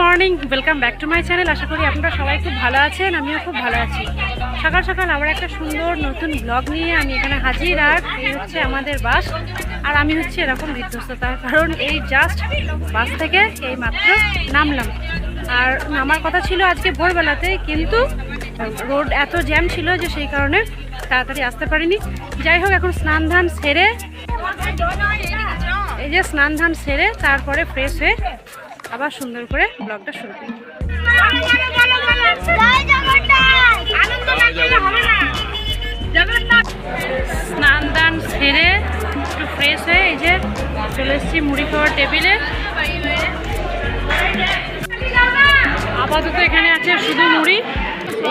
Morning welcome back to my channel আশা করি আপনারা সবাই খুব ভালো আছেন, আমিও খুব ভালো আছি। সকাল সকাল আবার একটা সুন্দর নতুন ব্লগ নিয়ে আমি এখানে হাজির, আর এই হচ্ছে আমাদের বাস। আর আমি হচ্ছে এরকম বিধ্বস্ত, তার কারণ এই জাস্ট বাস থেকে এই মাত্র নামলাম। আর নামার কথা ছিল আজকে ভোরবেলাতে, কিন্তু রোড এত জ্যাম ছিল যে সেই কারণে তাড়াতাড়ি আসতে পারিনি। যাই হোক, এখন স্নান ধান সেরে, এই যে স্নান ধান সেরে তারপরে ফ্রেশ হয়ে আবার সুন্দর করে ব্লগটা শুরু করি। স্নান দান সেরে একটু ফ্রেশ হয়ে এই যে চলে এসেছি মুড়ি খাওয়ার টেবিলে। আপাতত এখানে আছে শুধু মুড়ি।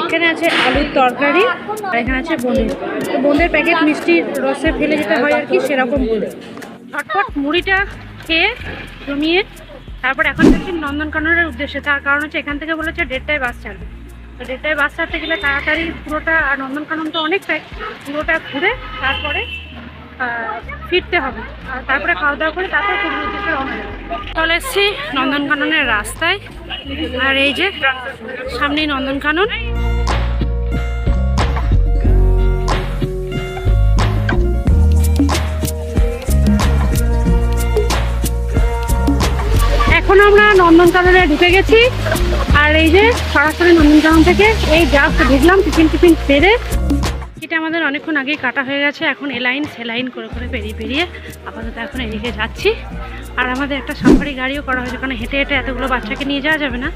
এখানে আছে আলুর তরকারি আর এখানে আছে বোঁদের। তো বোঁদের প্যাকেট মিষ্টির রসে ফেলে যেতে হয় আর কি সেরকম বোঁদে। ঝটপট মুড়িটা খেয়ে জমিয়ে তারপর এখন যাচ্ছি নন্দনকাননের উদ্দেশ্যে। তার কারণ হচ্ছে এখান থেকে বলেছে দেড়টায় বাস ছাড়বে। তো দেড়টায় বাস ছাড়তে গেলে তাড়াতাড়ি পুরোটা আর নন্দনকানন তো অনেকটাই পুরোটা ঘুরে তারপরে ফিরতে হবে। আর তারপরে খাওয়া দাওয়া করে তারপরে পুরীর উদ্দেশ্যে রওনা চলে এসেছি নন্দনকাননের রাস্তায়। আর এই যে, সামনেই নন্দনকানন। এখন আমরা নন্দনকাননে ঢুকে গেছি। আর এই যে, সরাসরি নন্দনকানন থেকে এই জাস্ট ঢুকলাম টিফিন টিফিন সেরে এটা আমাদের অনেকক্ষণ আগেই কাটা হয়ে গেছে। এখন এলাইন সেলাইন করে করে পেরিয়ে পেরিয়ে আপাতত এখন এদিকে যাচ্ছি। আর আমাদের একটা সাফারি গাড়িও করা হয়েছে, কারণ হেঁটে হেঁটে এতগুলো বাচ্চাকে নিয়ে যাওয়া যাবে না।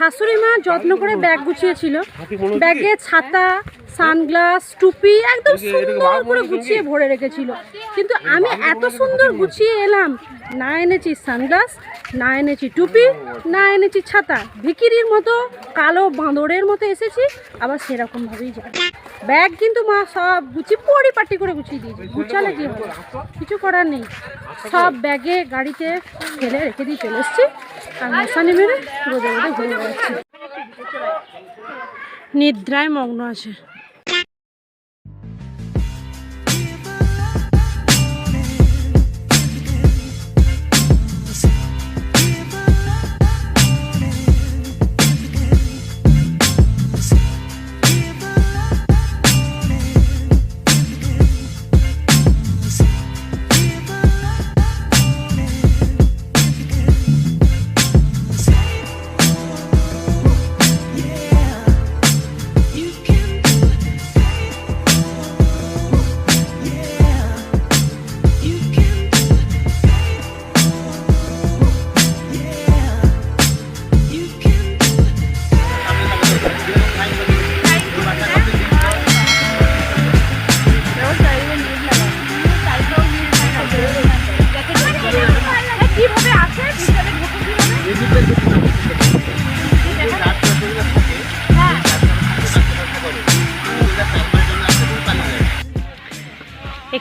শাশুড়ি মা যত্ন করে ব্যাগ গুছিয়েছিল। ব্যাগে ছাতা, সানগ্লাস, টুপি, একদম সুন্দর করে গুছিয়ে ভরে রেখেছিল। কিন্তু আমি এত সুন্দর গুছিয়ে এলাম, না এনেছি সানগ্লাস, না এনেছি টুপি, না এনেছি ছাতা। ভিকিরির মতো, কালো বাঁদরের মতো এসেছি, আবার সেরকমভাবেই যাই ব্যাগ কিন্তু মা, সব গুছিয়ে পরিপাটি করে গুছিয়ে দিয়েছি। গুছালে কি হবে? কিছু করার নেই। সব ব্যাগে, গাড়িতে ফেলে রেখে দিয়ে চলে এসছি। আর মশানি মেরে রোদে রোদে ঘুরে বেড়াচ্ছি। নিদ্রায় মগ্ন আছে।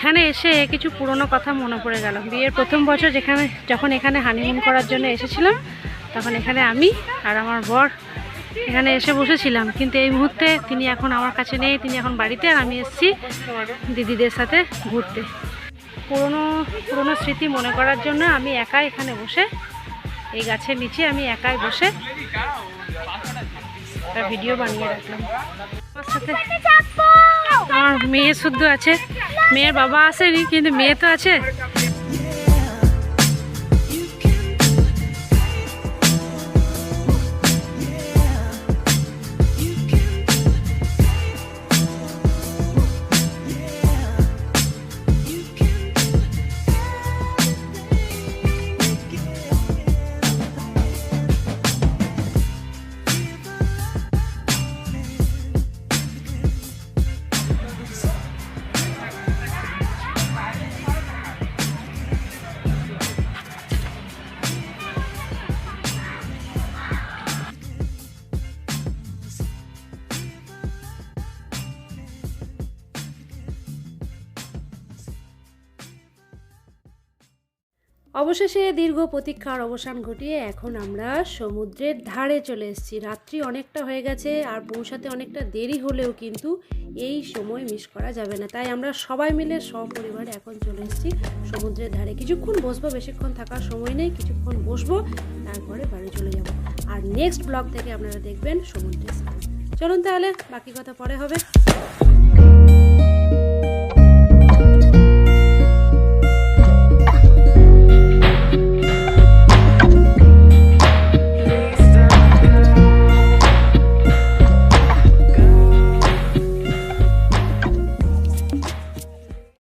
এখানে এসে কিছু পুরনো কথা মনে পড়ে গেল। বিয়ের প্রথম বছর যেখানে যখন এখানে হানিমুন করার জন্য এসেছিলাম তখন এখানে আমি আর আমার বর এখানে এসে বসেছিলাম। কিন্তু এই মুহূর্তে তিনি এখন আমার কাছে নেই তিনি এখন বাড়িতে আর আমি এসেছি দিদিদের সাথে ঘুরতে। পুরনো পুরনো স্মৃতি মনে করার জন্য আমি একাই এখানে বসে এই গাছের নিচে আমি একাই বসে ভিডিও বানিয়ে রাখলাম। আমার সাথে আমার মেয়ে শুদ্ধ আছে। মেয়ের বাবা আসেনি কিন্তু মেয়ে তো আছে। অবশেষে দীর্ঘ প্রতীক্ষার অবসান ঘটিয়ে এখন আমরা সমুদ্রের ধারে চলে এসেছি। রাত্রি অনেকটা হয়ে গেছে আর পৌঁছাতে অনেকটা দেরি হলেও কিন্তু এই সময় মিস করা যাবে না। তাই আমরা সবাই মিলে সপরিবারে এখন চলে এসেছি সমুদ্রের ধারে। কিছুক্ষণ বসবো, বেশিক্ষণ থাকার সময় নেই, কিছুক্ষণ বসবো, তারপরে বাড়ি চলে যাব। আর নেক্সট ব্লগ থেকে আপনারা দেখবেন সমুদ্রের চলুন তাহলে, বাকি কথা পরে হবে।